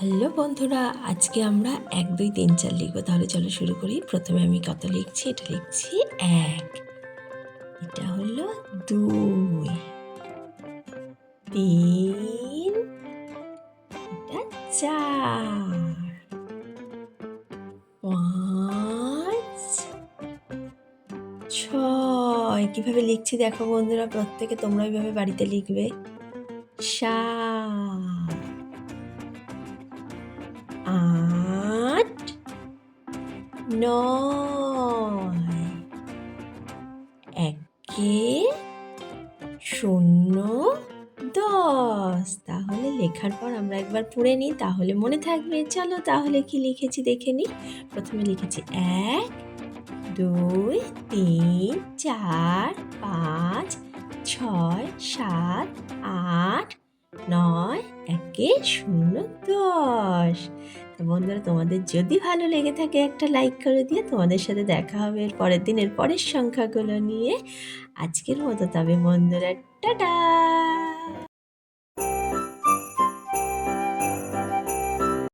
Hello বন্ধুরা, আজকে আমরা এক, দুই, তিন, চার লিখব। তাহলে চলো শুরু করি। প্রথমে আমি কত লিখছি? এটা লিখছি এক। এটা হলো দুই। তিন। এটা চার। পাঁচ। ছয়। কীভাবে লিখছি দেখো বন্ধুরা, প্রত্যেকে তোমরা ওইভাবে বাড়িতে লিখবে। সাত। আট নয়। একে শূন্য দশ। তাহলে লেখার পর আমরা একবার পড়ে নিই, তাহলে মনে থাকবে। চলো তাহলে কি লিখেছি দেখে নিই। প্রথমে লিখেছি এক, দুই, তিন, চার, পাঁচ, ছয়, সাত, আট, নয়। একে শূন্য দশ। বন্ধুরা, তোমাদের যদি ভালো লেগে থাকে একটা লাইক করে দিয়ে, তোমাদের সাথে দেখা হবে এর পরের দিনের পরের সংখ্যাগুলো নিয়ে। আজকের মতো তবে বন্ধুরা, টাটা!